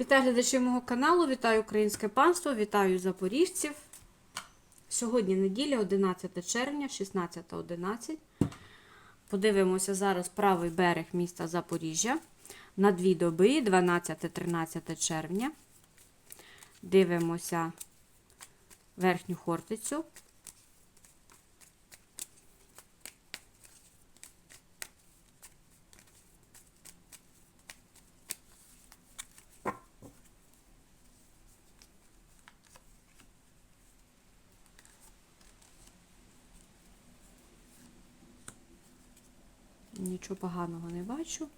Вітаю глядачів мого каналу, вітаю українське панство, вітаю запоріжців. Сьогодні неділя, 11 червня, 16.11. Подивимося зараз правий берег міста Запоріжжя на дві доби, 12-13 червня. Дивимося верхню хортицю. Нічого поганого не бачу.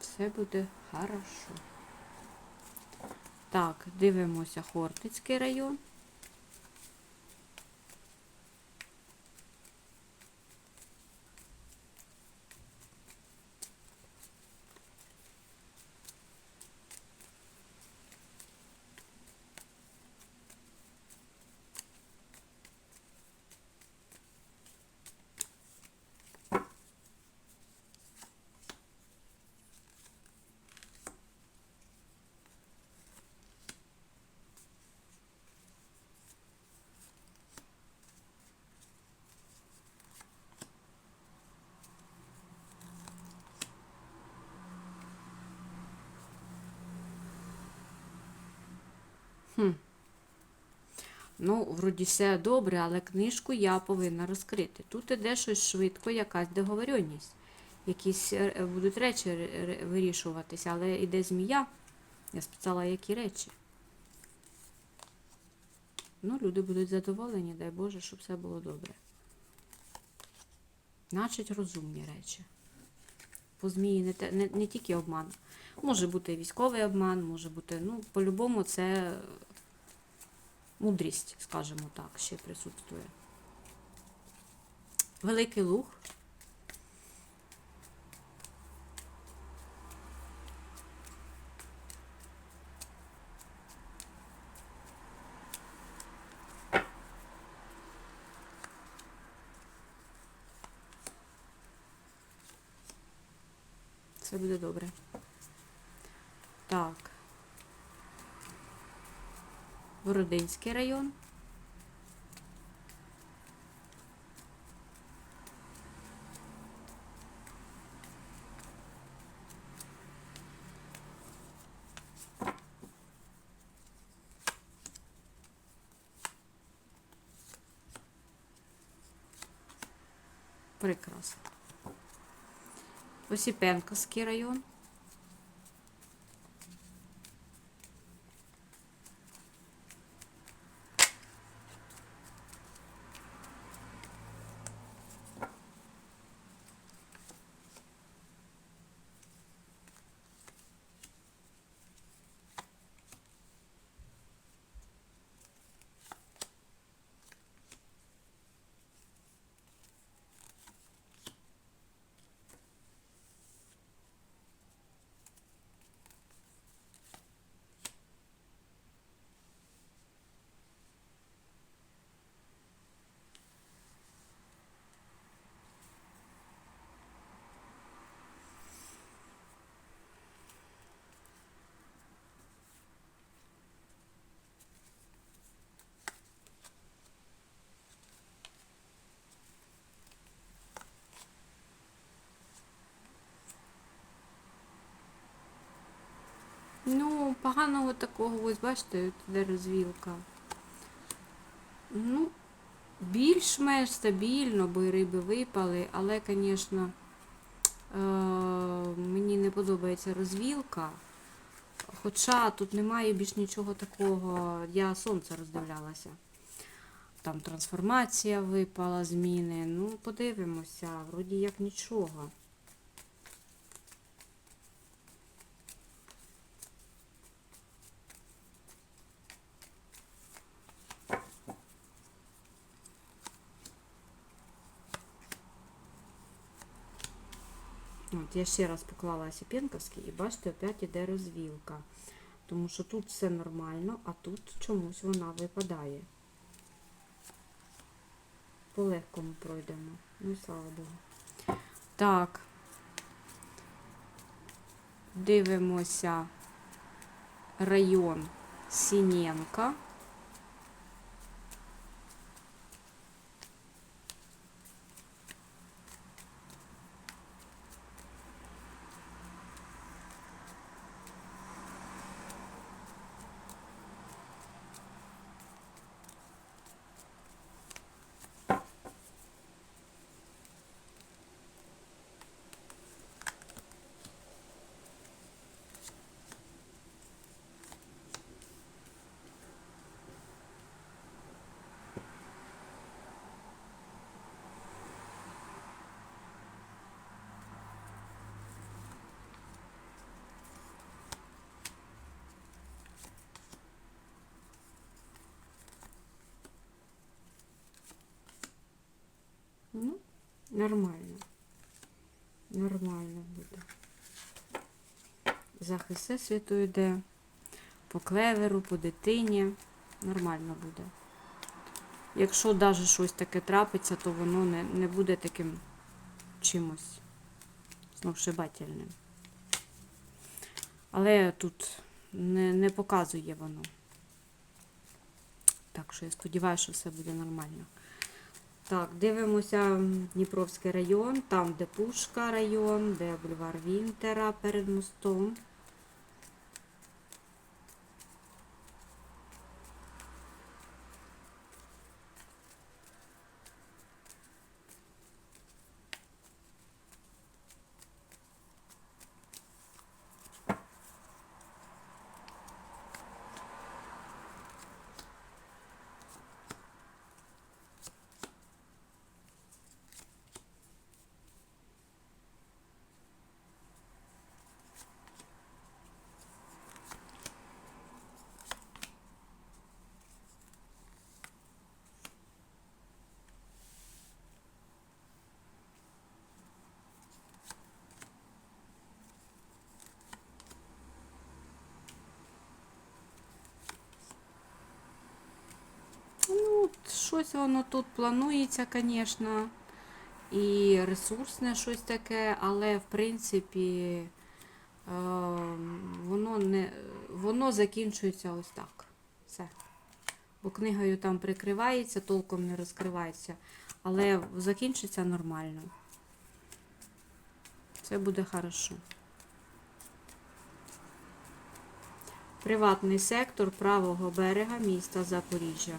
Все буде хорошо. Так, дивимося Хортицький район. Хм. Ну, вроді все добре, але книжку я повинна розкрити. Тут іде щось швидко, якась договоренність. Якісь е, будуть речі ре- ре- вирішуватися, але іде змія. Я спитала, які речі. Ну, люди будуть задоволені, дай Боже, щоб все було добре. Значить, розумні речі. По змії не, те- не, не тільки обман. Може бути військовий обман, може бути, ну, по-любому, це мудрість, скажімо так, ще присутствує. Великий луг. Все буде добре. Так. Бородинський район. Прекрасно. Осіпенковський район. Ну, поганого такого, ось бачите, де розвілка. Ну, більш-менш стабільно, бо і риби випали, але, звісно, е- мені не подобається розвілка. Хоча тут немає більш нічого такого. Я сонце роздивлялася. Там трансформація випала, зміни. Ну, подивимося, вроді як нічого. От, я ще раз поклала Осіпенковський і бачите, опять іде розвілка. Тому що тут все нормально, а тут чомусь вона випадає. По легкому пройдемо. Ну слава Богу. Так. Дивимося район Сінєнка. Ну, нормально. Нормально буде. Захист всесвіту йде. По клеверу, по дитині. Нормально буде. Якщо навіть щось таке трапиться, то воно не, не буде таким чимось зновшибательним. Але тут не, не показує воно. Так що я сподіваюся, що все буде нормально. Так, дивимося Дніпровський район, там, де Пушка район, де бульвар Вінтера перед мостом. Ну, от щось воно тут планується, звісно. І ресурсне щось таке, але в принципі е, воно не воно закінчується ось так. Все. Бо книгою там прикривається, толком не розкривається. Але закінчиться нормально. Це буде хорошо. Приватний сектор правого берега міста Запоріжжя.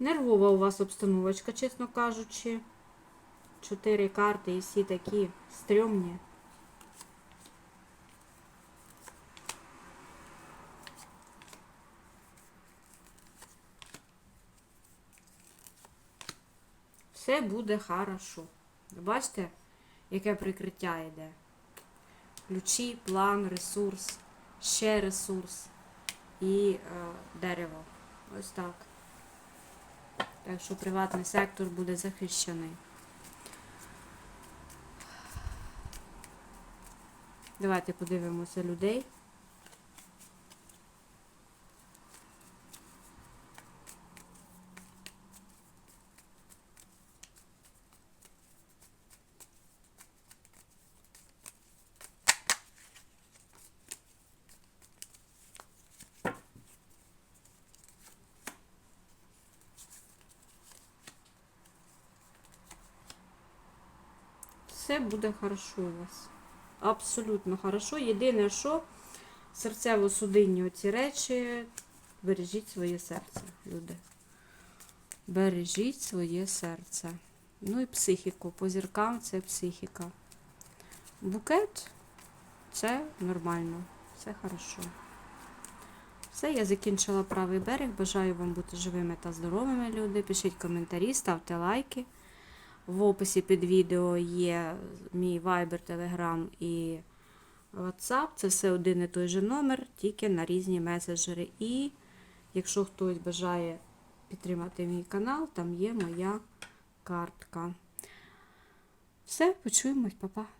Нервова у вас обстановочка, чесно кажучи. Чотири карти і всі такі стрьомні. Все буде хорошо. Бачите, яке прикриття йде? Ключі, план, ресурс, ще ресурс і е, дерево. Ось так. Що приватний сектор буде захищений. Давайте подивимося людей. Все буде хорошо у вас. Абсолютно хорошо. Єдине, що серцево-судинні оці речі, бережіть своє серце, люди. Бережіть своє серце. Ну і психіку. По зіркам це психіка. Букет це нормально, все хорошо. Все, я закінчила правий берег. Бажаю вам бути живими та здоровими, люди. Пишіть коментарі, ставте лайки. В описі під відео є мій Viber, Telegram і WhatsApp, це все один і той же номер, тільки на різні меседжери. І якщо хтось бажає підтримати мій канал, там є моя картка. Все, почуємось, па-па.